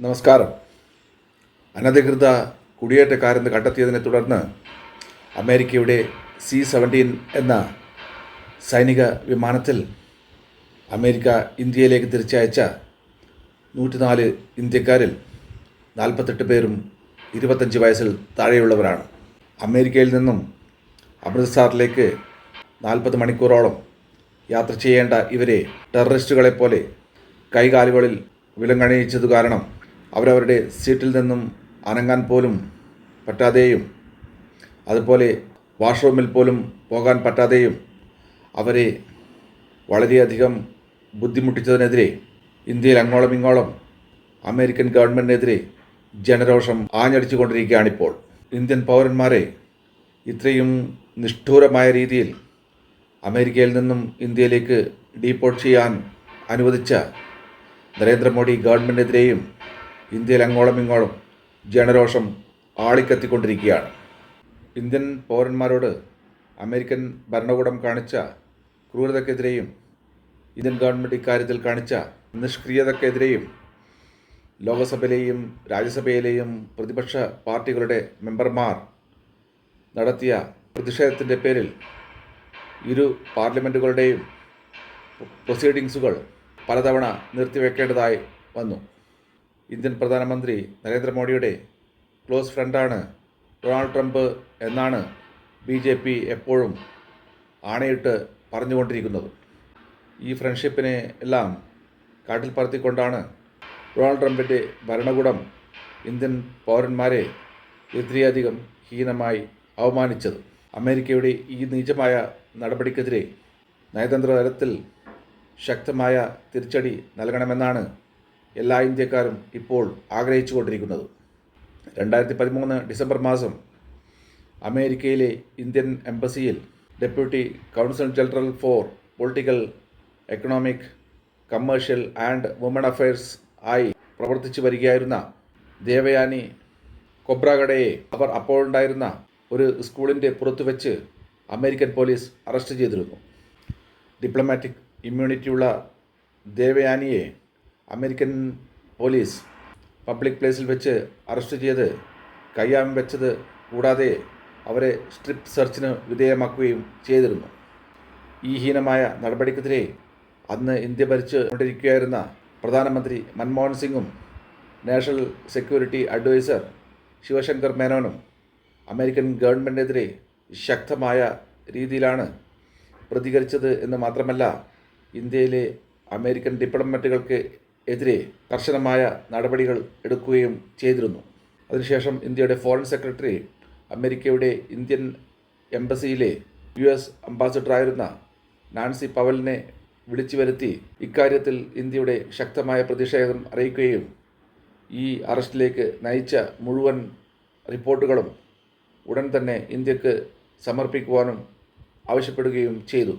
നമസ്കാരം. അനധികൃത കുടിയേറ്റക്കാരെന്ന് കണ്ടെത്തിയതിനെ തുടർന്ന് അമേരിക്കയുടെ സി സെവന്റീൻ എന്ന സൈനിക വിമാനത്തിൽ അമേരിക്ക ഇന്ത്യയിലേക്ക് തിരിച്ചയച്ച നൂറ്റിനാല് ഇന്ത്യക്കാരിൽ നാൽപ്പത്തെട്ട് പേരും ഇരുപത്തഞ്ച് വയസ്സിൽ താഴെയുള്ളവരാണ്. അമേരിക്കയിൽ നിന്നും അമൃത്സറിലേക്ക് നാൽപ്പത് മണിക്കൂറോളം യാത്ര ചെയ്യേണ്ട ഇവരെ ടെററിസ്റ്റുകളെപ്പോലെ കൈകാലുകളിൽ വിലങ്ങണിയിച്ചതു കാരണം അവരവരുടെ സീറ്റിൽ നിന്നും അനങ്ങാൻ പോലും പറ്റാതെയും അതുപോലെ വാഷ്റൂമിൽ പോലും പോകാൻ പറ്റാതെയും അവരെ വളരെയധികം ബുദ്ധിമുട്ടിച്ചതിനെതിരെ ഇന്ത്യയിൽ അങ്ങോളം ഇങ്ങോളം അമേരിക്കൻ ഗവൺമെന്റിനെതിരെ ജനരോഷം ആഞ്ഞടിച്ചുകൊണ്ടിരിക്കുകയാണിപ്പോൾ. ഇന്ത്യൻ പൗരന്മാരെ ഇത്രയും നിഷ്ഠൂരമായ രീതിയിൽ അമേരിക്കയിൽ നിന്നും ഇന്ത്യയിലേക്ക് ഡീപ്പോർട്ട് ചെയ്യാൻ അനുവദിച്ച നരേന്ദ്രമോദി ഗവൺമെന്റിനെതിരെയും ഇന്ത്യയിൽ അങ്ങോളം ഇങ്ങോളം ജനരോഷം ആളിക്കത്തിക്കൊണ്ടിരിക്കുകയാണ്. ഇന്ത്യൻ പൗരന്മാരോട് അമേരിക്കൻ ഭരണകൂടം കാണിച്ച ക്രൂരതക്കെതിരെയും ഇന്ത്യൻ ഗവൺമെന്റ് ഇക്കാര്യത്തിൽ കാണിച്ച നിഷ്ക്രിയതക്കെതിരെയും ലോകസഭയിലെയും രാജ്യസഭയിലെയും പ്രതിപക്ഷ പാർട്ടികളുടെ മെമ്പർമാർ നടത്തിയ പ്രതിഷേധത്തിന്റെ പേരിൽ ഇരു പാർലമെന്റുകളുടെയും പ്രൊസീഡിങ്സുകൾ പലതവണ നിർത്തിവെക്കേണ്ടതായി വന്നു. ഇന്ത്യൻ പ്രധാനമന്ത്രി നരേന്ദ്രമോദിയുടെ ക്ലോസ് ഫ്രണ്ടാണ് ഡൊണാൾഡ് ട്രംപ് എന്നാണ് ബി ജെ പി എപ്പോഴും ആണയിട്ട് പറഞ്ഞുകൊണ്ടിരിക്കുന്നത്. ഈ ഫ്രണ്ട്ഷിപ്പിനെ എല്ലാം കാട്ടിൽ പറത്തിക്കൊണ്ടാണ് ഡൊണാൾഡ് ട്രംപിന്റെ ഭരണകൂടം ഇന്ത്യൻ പൗരന്മാരെ ഇത്രയധികം ഹീനമായി അവമാനിച്ചത്. അമേരിക്കയുടെ ഈ നീചമായ നടപടിക്കെതിരെ നയതന്ത്ര തലത്തിൽ ശക്തമായ തിരിച്ചടി നൽകണമെന്നാണ് എല്ലാ ഇന്ത്യക്കാരും ഇപ്പോൾ ആഗ്രഹിച്ചുകൊണ്ടിരിക്കുന്നത്. രണ്ടായിരത്തി പതിമൂന്ന് ഡിസംബർ മാസം അമേരിക്കയിലെ Indian എംബസിയിൽ deputy council general for political economic commercial and woman affairs ആയി പ്രവർത്തിച്ചു വരികയായിരുന്ന ദേവയാനി കൊബ്രാഗഡയെ അവർ അപ്പോഴുണ്ടായിരുന്ന ഒരു സ്കൂളിന്റെ പുറത്തു വെച്ച് അമേരിക്കൻ പോലീസ് അറസ്റ്റ് ചെയ്തിരുന്നു. ഡിപ്ലോമാറ്റിക് ഇമ്മ്യൂണിറ്റിയുള്ള ദേവയാനിയെ അമേരിക്കൻ പോലീസ് പബ്ലിക് പ്ലേസിൽ വെച്ച് അറസ്റ്റ് ചെയ്ത് കയ്യാമം വെച്ചത് കൂടാതെ അവരെ സ്ട്രിപ്പ് സെർച്ചിന് വിധേയമാക്കുകയും ചെയ്തിരുന്നു. ഈ ഹീനമായ നടപടിക്കെതിരെ അന്ന് ഇന്ത്യ ഭരിച്ചു കൊണ്ടിരിക്കുകയായിരുന്ന പ്രധാനമന്ത്രി മൻമോഹൻ സിംഗും നാഷണൽ സെക്യൂരിറ്റി അഡ്വൈസർ ശിവശങ്കർ മേനോനും അമേരിക്കൻ ഗവൺമെന്റിനെതിരെ ശക്തമായ രീതിയിലാണ് പ്രതികരിച്ചത് എന്ന് മാത്രമല്ല ഇന്ത്യയിലെ അമേരിക്കൻ ഡിപ്ലോമാറ്റുകൾക്ക് എതിരെ കർശനമായ നടപടികൾ എടുക്കുകയും ചെയ്തിരുന്നു. അതിനുശേഷം ഇന്ത്യയുടെ ഫോറിൻ സെക്രട്ടറി അമേരിക്കയുടെ ഇന്ത്യൻ എംബസിയിലെ യു എസ് അംബാസിഡറായിരുന്ന നാൻസി പവലിനെ വിളിച്ചു വരുത്തി ഇക്കാര്യത്തിൽ ഇന്ത്യയുടെ ശക്തമായ പ്രതിഷേധം അറിയിക്കുകയും ഈ അറസ്റ്റിലേക്ക് നയിച്ച മുഴുവൻ റിപ്പോർട്ടുകളും ഉടൻ തന്നെ ഇന്ത്യയ്ക്ക് സമർപ്പിക്കുവാനും ആവശ്യപ്പെടുകയും ചെയ്തു.